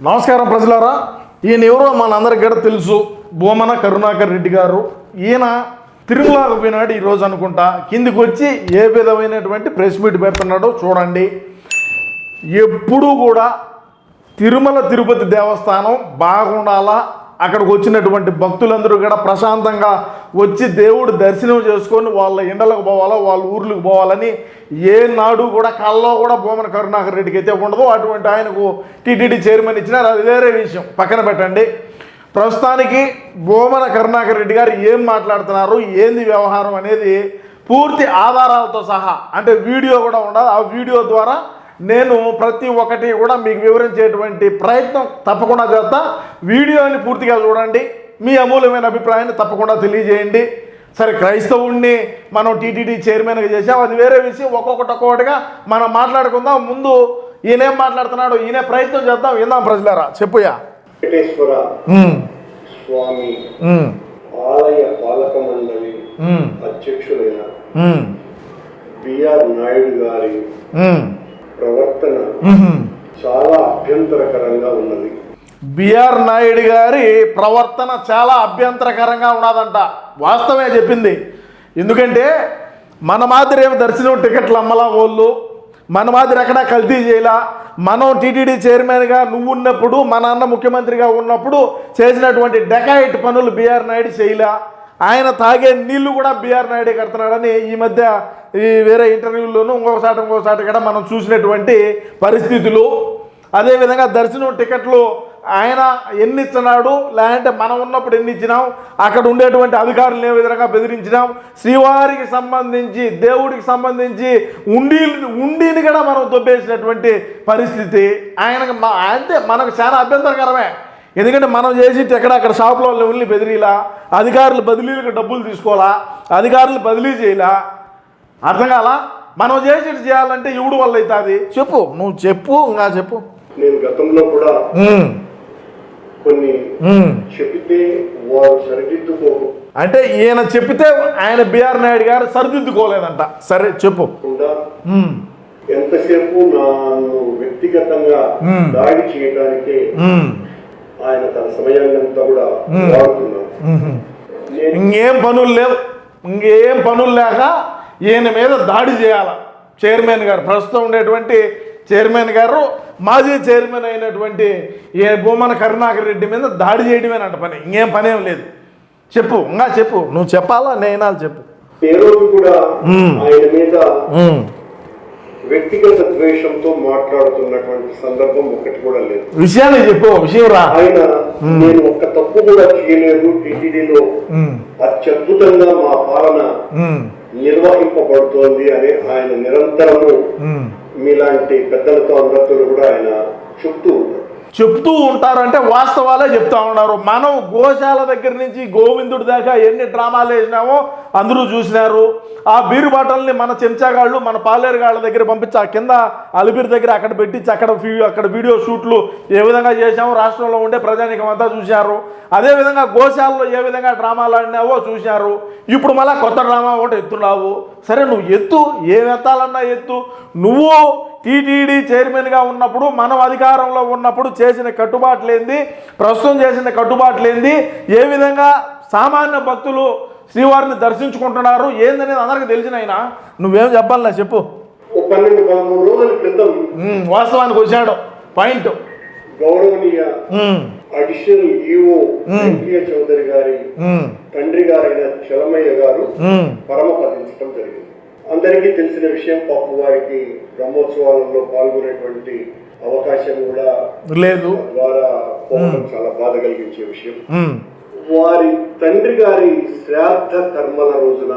నమస్కారం ప్రజలారా. ఈయన ఎవరో మనందరికీ కూడా తెలుసు. భూమన కరుణాకర్ రెడ్డి గారు. ఈయన తిరుమలకు పోయినాడు ఈరోజు అనుకుంటా. కిందికి వచ్చి ఏ విధమైనటువంటి ప్రెస్ మీట్ పెడుతున్నాడో చూడండి. ఎప్పుడూ కూడా తిరుమల తిరుపతి దేవస్థానం బాగుండాలా? అక్కడికి వచ్చినటువంటి భక్తులందరూ కూడా ప్రశాంతంగా వచ్చి దేవుడు దర్శనం చేసుకొని వాళ్ళ ఇండలకు పోవాలో వాళ్ళ ఊర్లకు పోవాలని ఏ నాడు కూడా కళ్ళలో కూడా భూమన కరుణాకర్ రెడ్డికి అయితే ఉండదు. అటువంటి ఆయనకు టీటీడీ చైర్మన్ ఇచ్చినారు. అది వేరే విషయం. పక్కన పెట్టండి. ప్రస్తుతానికి భూమన కరుణాకర్ రెడ్డి గారు ఏం మాట్లాడుతున్నారు ఏంది వ్యవహారం అనేది పూర్తి ఆధారాలతో సహా అంటే వీడియో కూడా ఉండదు ఆ వీడియో ద్వారా నేను ప్రతి ఒక్కటి కూడా మీకు వివరించేటువంటి ప్రయత్నం తప్పకుండా చేస్తా. వీడియోని పూర్తిగా చూడండి. మీ అమూల్యమైన అభిప్రాయాన్ని తప్పకుండా తెలియజేయండి. సరే క్రైస్తవుణ్ణి మనం టీటీడీ చైర్మన్గా చేసాం అది వేరే విషయం. ఒక్కొక్కటి ఒక్కొక్కటిగా మనం మాట్లాడుకుందాం. ముందు ఈయనేం మాట్లాడుతున్నాడు ఈయనే ప్రయత్నం చేద్దాం. విందాం ప్రజలారా. చెప్పుయా. వెంకటేశ్వర ఉమ్, స్వామి ఉమ్, ఆలయ పాలక మండలి ఉమ్, అధ్యక్షులైన ఉమ్, బిఆర్ నాయుడు గారి ప్రవర్తన. చాలా అభ్యంతరకరంగా ఉన్నది. బిఆర్ నాయుడు గారి ప్రవర్తన చాలా అభ్యంతరకరంగా ఉన్నదంట. వాస్తవమే చెప్పింది. ఎందుకంటే మన మాదిరి ఏమి దర్శనం టికెట్లు అమ్మలా వాళ్ళు మన మాదిరి ఎక్కడా కల్తీ చేయలా. మనం టీటీడీ చైర్మన్గా నువ్వు ఉన్నప్పుడు మన అన్న ముఖ్యమంత్రిగా ఉన్నప్పుడు చేసినటువంటి డెకాయిట్ పనులు బీఆర్ నాయుడు చేయలా. ఆయన తాగే నీళ్ళు కూడా బీఆర్ నాయుడే కడుతున్నాడని ఈ మధ్య ఈ వేరే ఇంటర్వ్యూల్లోనూ ఇంకొకసారి ఇంకొకసారి కూడా మనం చూసినటువంటి పరిస్థితులు. అదేవిధంగా దర్శనం టికెట్లు ఆయన ఎన్ని ఇచ్చినాడు లేదంటే మనం ఉన్నప్పుడు ఎన్ని ఇచ్చినాం? అక్కడ ఉండేటువంటి అధికారులు ఏ విధంగా బెదిరించినాం? శ్రీవారికి సంబంధించి దేవుడికి సంబంధించి ఉండి ఉండిని కూడా మనం దొబ్బేసినటువంటి పరిస్థితి ఆయనకు అంతే మనకు చాలా అభ్యంతరకరమే. ఎందుకంటే మనం చేసి ఎక్కడ? అక్కడ షాపులో వెళ్ళి బెదిరిలా? అధికారులు బదిలీలకు డబ్బులు తీసుకోవాలా అధికారులు బదిలీ చేయలా? అర్థం కాలా? మనం చేసి చేయాలంటే ఇవుడు వల్ల అవుతుంది? చెప్పు. నువ్వు చెప్పు ఇంకా చెప్పు. నేను గతంలో కూడా కొన్ని ఉమ్. చెబితే వారు సరిదిద్దుకోకుండా అంటే ఈయన చెప్పితే ఆయన బిఆర్ నాయుడు గారు సరిదిద్దుకోలేదంట. సరే చెప్పు. ఉమ్, ఎంతసేపు నన్ను వ్యక్తిగతంగా మ్మ్. దాడి చేయడానికే ఆయన తన సమయాన్నంతా కూడా మ్మ్. వాడుతున్నారు ఉమ్. నేను ఇంకేం పనులు లేవు. ఇంకేం పనులు లేక ఈయన మీద దాడి చేయాల. చైర్మన్ గారు ప్రస్తుతం ఉండేటువంటి చైర్మన్ గారు మాజీ చైర్మన్ అయినటువంటి ఏ భూమన కరుణాకర్ రెడ్డి మీద దాడి చేయడమేనంట పని. ఇంకేం పని లేదు. చెప్పు ఇంకా చెప్పు. నువ్వు చెప్పాలా? నేనా చెప్పు. కూడా. ఆయన మీద. వ్యక్తిగత ద్వేషంతో మాట్లాడుతున్నటువంటి సందర్భం ఒకటి కూడా లేదు. విషయాన్ని చెప్పు విషయం రా. ఆయన నేను ఒక్క తప్పు కూడా చేయలేదు. టీటీడీలో అత్యద్భుతంగా మా పాలన నిర్వహింపబడుతోంది అని ఆయన నిరంతరము. మీలాంటి పెద్దలతో అందరితో కూడా ఆయన చెప్తూ ఉంటారు. చెప్తూ ఉంటారంటే వాస్తవాలే చెప్తా ఉన్నారు. మనం గోశాల దగ్గర నుంచి గోవిందుడి దాకా ఎన్ని డ్రామాలు వేసినామో అందరూ చూసినారు. ఆ బీరు బాటల్ని మన చెంచాగాళ్ళు మన పాలేరుగాళ్ళ దగ్గర పంపించి ఆ కింద అలిపిరి దగ్గర అక్కడ పెట్టించి అక్కడ అక్కడ వీడియో షూట్లు ఏ విధంగా చేశామో రాష్ట్రంలో ఉండే ప్రజానికం అంతా చూశారు. అదేవిధంగా గోశాలలో ఏ విధంగా డ్రామాలు ఆడినావో చూశారు. ఇప్పుడు మళ్ళీ కొత్త డ్రామా ఒకటి ఎత్తున్నావు. సరే నువ్వు ఎత్తు ఏం ఎత్తాలన్నా ఎత్తు. నువ్వు టీటీడీ చైర్మన్గా ఉన్నప్పుడు మనం అధికారంలో ఉన్నప్పుడు చేసిన కట్టుబాట్లేంది? ప్రస్తుతం చేసిన కట్టుబాట్లేంది? ఏ విధంగా సామాన్య భక్తులు శ్రీవారిని దర్శించుకుంటున్నారు? ఏందనేది అందరికీ తెలిసిన ఆయన. నువ్వేం చెప్పాలన్నా చెప్పు. వాస్తవానికి వచ్చాడు. పాయింట్. గౌరవనీయ అడిషనల్ ఈఓ వెంకయ్య చౌదరి గారి తండ్రి గారైన చలమయ్య గారు పరమపదించడం జరిగింది. అందరికీ తెలిసిన విషయం పాపం వారికి బ్రహ్మోత్సవాలలో పాల్గొనేటువంటి అవకాశం కూడా లేదు. ద్వారా పోవడం చాలా బాధ కలిగించే విషయం. వారి తండ్రి గారి శ్రాద్ధ కర్మల రోజున.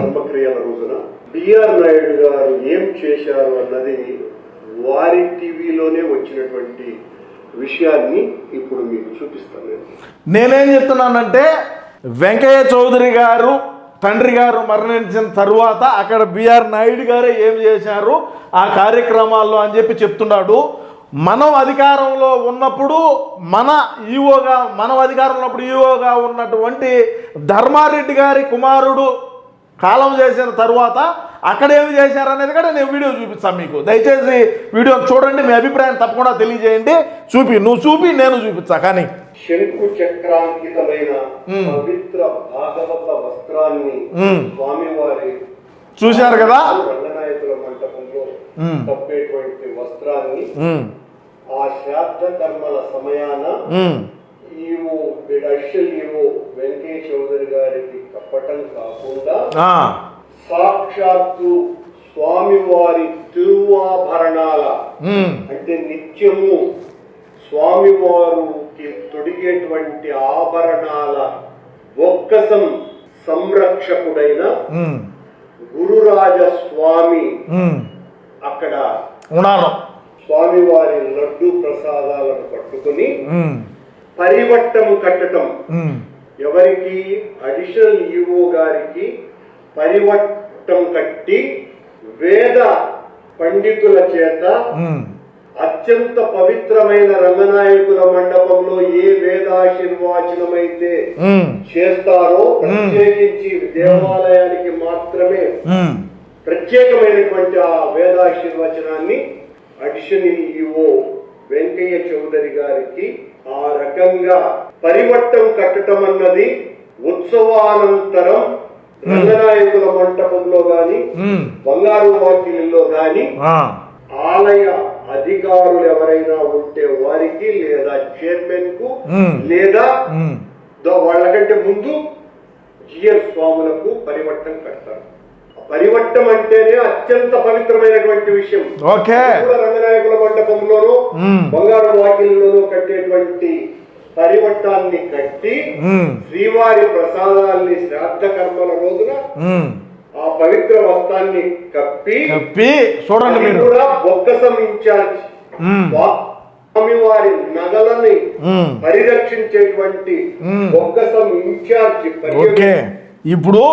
కర్మక్రియల రోజున బిఆర్ నాయుడు గారు ఏం చేశారు అన్నది వారి టీవీలోనే వచ్చినటువంటి విషయాన్ని ఇప్పుడు మీకు చూపిస్తాను. నేనేం చెప్తున్నానంటే వెంకయ్య చౌదరి గారు తండ్రి గారు మరణించిన తరువాత అక్కడ బిఆర్ నాయుడు గారే ఏం చేశారు? ఆ కార్యక్రమాల్లో అని చెప్పి చెప్తున్నాడు. మనం అధికారంలో ఉన్నప్పుడు మన ఈఓగా మనం అధికారంలో ఉన్నప్పుడు ఈఓగా ఉన్నటువంటి ధర్మారెడ్డి గారి కుమారుడు కాలం చేసిన తరువాత అక్కడ ఏమి చేశారు అనేది కూడా నేను వీడియో చూపిస్తాను మీకు దయచేసి వీడియో చూడండి మీ అభిప్రాయం తప్పకుండా తెలియజేయండి చూపి నువ్వు చూపి నేను చూపిస్తా కానీ శంకు చక్రాంకితమైన. పవిత్ర భాగవత వస్త్రాన్ని మ్మ్. స్వామివారి చూశారు కదా రంగనాయకుల మంటపంలో మ్మ్. కప్పేటువంటి వస్త్రాన్ని ఆ శ్రాద్ధ కర్మల సమయాన EO additional EO Venkaiah Chowdary గారికి కప్పటం కాకుండా సాక్షాత్తు స్వామివారి తిరువాభరణాల అంటే నిత్యము స్వామివారికి తొడిగేటువంటి ఆభరణాల ఒక్కసం సంరక్షకుడైన గురురాజ స్వామి. అక్కడ ఉన్నారు స్వామివారి లడ్డు ప్రసాదాలను పట్టుకుని పరివట్టము కట్టటం. ఉమ్, ఎవరికి? అడిషనల్ ఈవో గారికి పరివట్టం కట్టి వేద పండితుల చేత అత్యంత పవిత్రమైన రంగనాయకుల మండపంలో ఏ వేదాశీర్వాచనమైతే చేస్తారో ప్రత్యేకించి దేవాలయానికి మాత్రమే. ప్రత్యేకమైనటువంటి ఆ వేదాశీర్వచనాన్ని అడిషనల్ ఈవో వెంకయ్య చౌదరి గారికి ఆ రకంగా పరివట్టం కట్టడం అన్నది ఉత్సవానంతరం రంగనాయకుల మంటపంలో గాని బంగారు వాకిలిలో గాని ఆలయ అధికారులు ఎవరైనా ఉంటే వారికి లేదా చైర్మన్కు లేదా వాళ్ళకంటే ముందు జిఎల్ స్వాములకు పరివట్టం కడతారు. పరివట్టం అంటేనే అత్యంత పవిత్రమైనటువంటి విషయం. ఓకే. రంగనాయకుల మండపంలోనూ బంగారు వాకిల్లోనూ కట్టేటువంటి పరివట్టాన్ని కట్టి శ్రీవారి ప్రసాదాల్ని శ్రాద్ధ కర్మల రోజున. ఆ పవిత్ర వస్త్రాన్ని కప్పి చెప్పి చూడండి మీరు. కూడా బొక్కసం ఇన్ఛార్జ్ స్వామివారి నగలని. పరిరక్షించేటువంటి. బొక్కసం ఇన్ఛార్జ్ ఓకే. ఇప్పుడు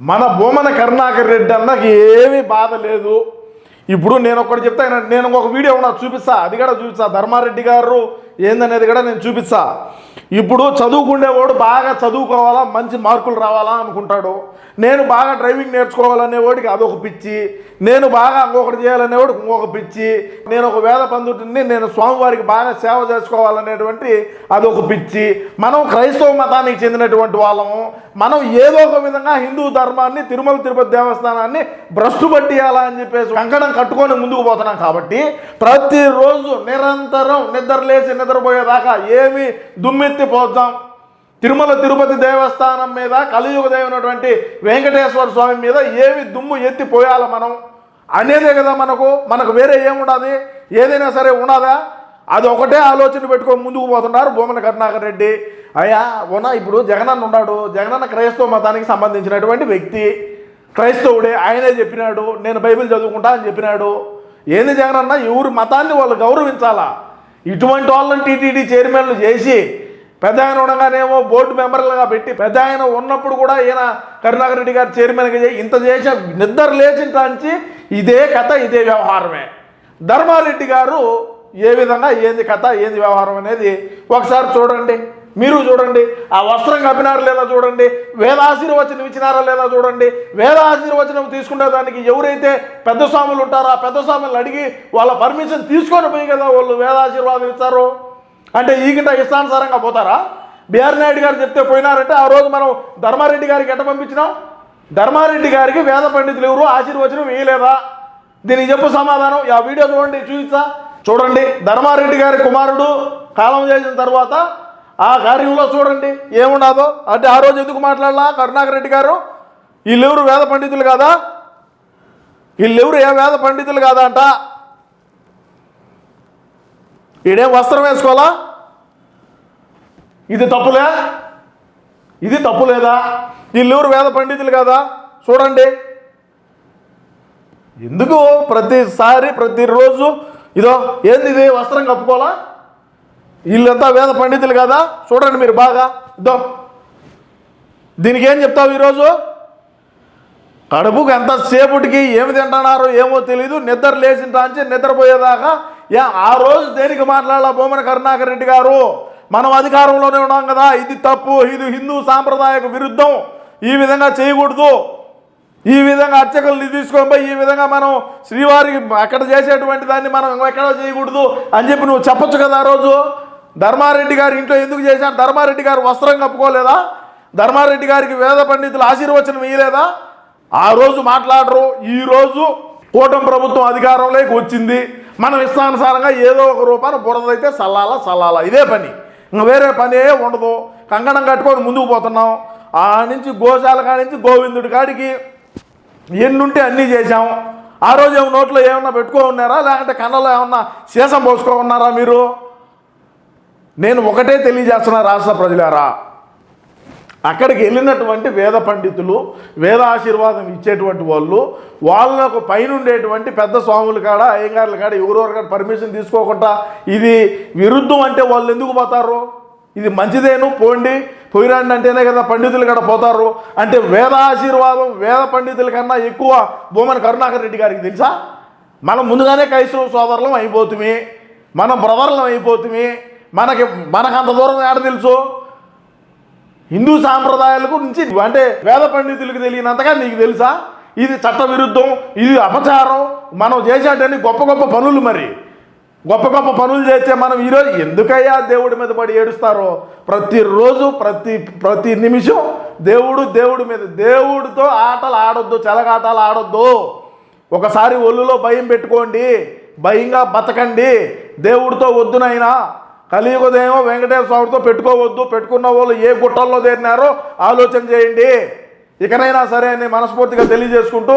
మన భూమన కరుణాకర్ రెడ్డి అన్నకి ఏమీ బాధ లేదు. ఇప్పుడు నేను ఒకటి చెప్తా నేను ఒక వీడియో ఉన్నా చూపిస్తా అది కూడా చూపిస్తా. ధర్మారెడ్డి గారు ఏందనేది కూడా నేను చూపిస్తా. ఇప్పుడు చదువుకునేవాడు బాగా చదువుకోవాలా మంచి మార్కులు రావాలా అనుకుంటాడు. నేను బాగా డ్రైవింగ్ నేర్చుకోవాలనేవాడికి అదొక పిచ్చి. నేను బాగా ఇంకొకటి చేయాలనేవాడికి ఇంకొక పిచ్చి. నేను ఒక వేద పందుటిని నేను స్వామివారికి బాగా సేవ చేసుకోవాలనేటువంటి అదొక పిచ్చి. మనం క్రైస్తవ మతానికి చెందినటువంటి వాళ్ళము మనం ఏదో ఒక విధంగా హిందూ ధర్మాన్ని తిరుమల తిరుపతి దేవస్థానాన్ని భ్రష్టు పట్టియాలా అని చెప్పేసి కంకణం కట్టుకొని ముందుకు పోతున్నాం కాబట్టి ప్రతిరోజు నిరంతరం నిద్ర లేచి నిద్రపోయేదాకా ఏమి దుమ్మెత్తి పోద్దాం. తిరుమల తిరుపతి దేవస్థానం మీద కలియుగ దేవునటువంటి వెంకటేశ్వర స్వామి మీద ఏమి దుమ్ము ఎత్తి పోయాలి మనం? అనేదే కదా మనకు మనకు వేరే ఏముండదు ఏదైనా సరే ఉండదా అది ఒకటే ఆలోచన పెట్టుకొని ముందుకు పోతున్నారు భూమన కరుణాకర్ రెడ్డి. అయ్యా ఉన్నా ఇప్పుడు జగనన్న ఉన్నాడు. జగనన్న క్రైస్తవ మతానికి సంబంధించినటువంటి వ్యక్తి. క్రైస్తవుడే ఆయనే చెప్పినాడు. నేను బైబిల్ చదువుకుంటా అని చెప్పినాడు. ఏంది జగనన్న? ఎవరి మతాన్ని వాళ్ళు గౌరవించాలా? ఇటువంటి వాళ్ళని టీటీడీ చైర్మన్లు చేసి పెద్ద ఆయన ఉండగానేమో బోర్డు మెంబర్లుగా పెట్టి పెద్ద ఆయన ఉన్నప్పుడు కూడా ఈయన కరుణాకర్ రెడ్డి గారు చైర్మన్గా చేసి ఇంత చేసే నిద్ర లేచిన లేచింటాంచి ఇదే కథ ఇదే వ్యవహారమే. ధర్మారెడ్డి గారు ఏ విధంగా ఏంది కథ ఏంది వ్యవహారం అనేది ఒకసారి చూడండి. మీరు చూడండి ఆ వస్త్రం కప్పినారా లేదా చూడండి వేద ఆశీర్వచనం ఇచ్చినారా లేదా చూడండి వేద ఆశీర్వచనం తీసుకునే దానికి ఎవరైతే పెద్ద స్వాములు ఉంటారో ఆ పెద్ద స్వాములను అడిగి వాళ్ళ పర్మిషన్ తీసుకొని పోయి కదా వాళ్ళు వేదాశీర్వాదం ఇస్తారు అంటే ఈగింట ఇష్టానుసారంగా పోతారా? బీఆర్ నాయుడు గారు చెప్తే పోయినారంటే ఆ రోజు మనం ధర్మారెడ్డి గారికి ఎట్ట పంపించినాం? ధర్మారెడ్డి గారికి వేద పండితులు ఎవరు ఆశీర్వచనం వేయలేదా దీనికి చెప్పు సమాధానం. ఆ వీడియో చూడండి చూపిస్తా. చూడండి ధర్మారెడ్డి గారి కుమారుడు కాలం చేసిన తర్వాత ఆ కార్యంలో చూడండి ఏముండదో? అంటే ఆ రోజు ఎందుకు మాట్లాడలా? కరుణాకర్ రెడ్డి గారు వీళ్ళెవరు వేద పండితులు కాదా? వీళ్ళెవరు ఏ వేద పండితులు కాదా అంట? ఈడేం వస్త్రం వేసుకోవాలా? ఇది తప్పులే? ఇది తప్పు లేదా వీళ్ళెవరు వేద పండితులు కదా? చూడండి. ఎందుకు ప్రతిసారి ప్రతిరోజు ఇదో ఏంది ఇది? వస్త్రం కప్పుకోవాలా? వీళ్ళంతా వేద పండితులు కదా? చూడండి మీరు బాగా. ఇదో. దీనికి ఏం చెప్తావు ఈరోజు? కడుపుకు ఎంతసేపటికి ఏమి తింటున్నారో ఏమో తెలియదు నిద్ర లేచిన టాంచి నిద్రపోయేదాకా. ఏ ఆ రోజు దేనికి మాట్లాడాల బొమ్మన కరుణాకర్ రెడ్డి గారు? మనం అధికారంలోనే ఉన్నాం కదా. ఇది తప్పు ఇది హిందూ సాంప్రదాయకు విరుద్ధం. ఈ విధంగా చేయకూడదు. ఈ విధంగా అర్చకులు తీసుకొని పోయి ఈ విధంగా మనం శ్రీవారికి అక్కడ చేసేటువంటి దాన్ని మనం ఎక్కడో చేయకూడదు అని చెప్పి నువ్వు చెప్పొచ్చు కదా ఆ రోజు? ధర్మారెడ్డి గారి ఇంట్లో ఎందుకు చేశారు? ధర్మారెడ్డి గారు వస్త్రం కప్పుకోలేదా? ధర్మారెడ్డి గారికి వేద పండితులు ఆశీర్వచనం ఇయ్యలేదా? ఆ రోజు మాట్లాడరు. ఈరోజు కూటమి ప్రభుత్వం అధికారంలోకి వచ్చింది. మనం ఇష్టానుసారంగా ఏదో ఒక రూపాన బురదైతే సల్లాల సల్లాల. ఇదే పని. ఇంకా వేరే పనే ఉండదు. కంకణం కట్టుకొని ముందుకు పోతున్నాం. ఆ నుంచి గోశాల కాడి నుంచి గోవిందుడి కాడికి ఎన్నుంటే అన్నీ చేశాం. ఆ రోజు ఏమో నోట్లో ఏమన్నా పెట్టుకో ఉన్నారా? లేకుంటే కళ్ళలో ఏమన్నా సీసం పోసుకో ఉన్నారా మీరు? నేను ఒకటే తెలియజేస్తున్న రాష్ట్ర ప్రజలారా. అక్కడికి వెళ్ళినటువంటి వేద పండితులు వేద ఆశీర్వాదం ఇచ్చేటువంటి వాళ్ళు వాళ్ళకు పైన ఉండేటువంటి పెద్ద స్వాముల కాడ అయ్యంగారుల కాడ ఎవరెవరి కాడ పర్మిషన్ తీసుకోకుండా ఇది విరుద్ధం అంటే వాళ్ళు ఎందుకు పోతారు? ఇది మంచిదేను? పోండి. పోయిరాండి అంటేనే కదా పండితులు కాడ పోతారు. అంటే వేద ఆశీర్వాదం వేద పండితుల కన్నా ఎక్కువ భూమన కరుణాకర్ రెడ్డి గారికి తెలుసా? మనం ముందుగానే క్రైస్తవ సోదరులం అయిపోతుంది మనం బ్రదర్లం అయిపోతుంది మనకి మనకు అంత దూరం ఏడ తెలుసు? హిందూ సాంప్రదాయాల గురించి అంటే వేద పండితులకు తెలియనంతగా నీకు తెలుసా? ఇది చట్టవిరుద్ధం ఇది అపచారం. మనం చేసేటన్ని గొప్ప గొప్ప పనులు మరి. గొప్ప గొప్ప పనులు చేస్తే మనం ఈరోజు ఎందుకయ్యా దేవుడి మీద పడి ఏడుస్తారో? ప్రతిరోజు ప్రతి ప్రతి నిమిషం దేవుడు దేవుడి మీద దేవుడితో ఆటలు ఆడొద్దు చెలగాటలు ఆడొద్దు. ఒకసారి ఒళ్ళులో భయం పెట్టుకోండి భయంగా బతకండి. దేవుడితో వద్దునైనా కలియుగదేమో వెంకటేశ్వర స్వామితో పెట్టుకోవద్దు పెట్టుకున్న వాళ్ళు ఏ గుట్టల్లో చేరినారో ఆలోచన చేయండి. ఇకనైనా సరే అని మనస్ఫూర్తిగా తెలియజేసుకుంటూ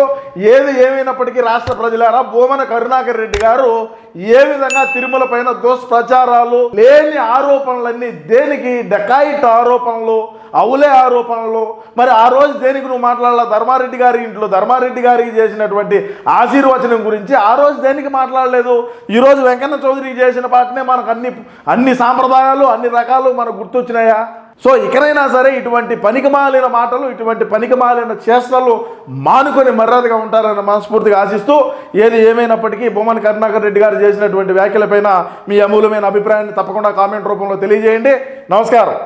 ఏది ఏమైనప్పటికీ రాష్ట్ర ప్రజలారా భూమన కరుణాకర్ రెడ్డి గారు ఏ విధంగా తిరుమల పైన దుష్ప్రచారాలు లేని ఆరోపణలన్నీ దేనికి డకాయిట్ ఆరోపణలు అవులే ఆరోపణలు మరి ఆ రోజు దేనికి నువ్వు మాట్లాడాల? ధర్మారెడ్డి గారి ఇంట్లో ధర్మారెడ్డి గారికి చేసినటువంటి ఆశీర్వచనం గురించి ఆ రోజు దేనికి మాట్లాడలేదు? ఈరోజు వెంకన్న చౌదరికి చేసిన పాటనే మనకు అన్ని అన్ని సాంప్రదాయాలు అన్ని రకాలు మనకు గుర్తొచ్చినాయా? సో ఇకనైనా సరే ఇటువంటి పనికిమాలిన మాటలు ఇటువంటి పనికిమాలిన చేష్టలు మానుకొని మర్యాదగా ఉంటారని మనస్ఫూర్తిగా ఆశిస్తూ ఏది ఏమైనప్పటికీ బొమ్మని కరుణాకర్ రెడ్డి గారు చేసినటువంటి వ్యాఖ్యలపైన మీ అమూలమైన అభిప్రాయాన్ని తప్పకుండా కామెంట్ రూపంలో తెలియజేయండి. నమస్కారం.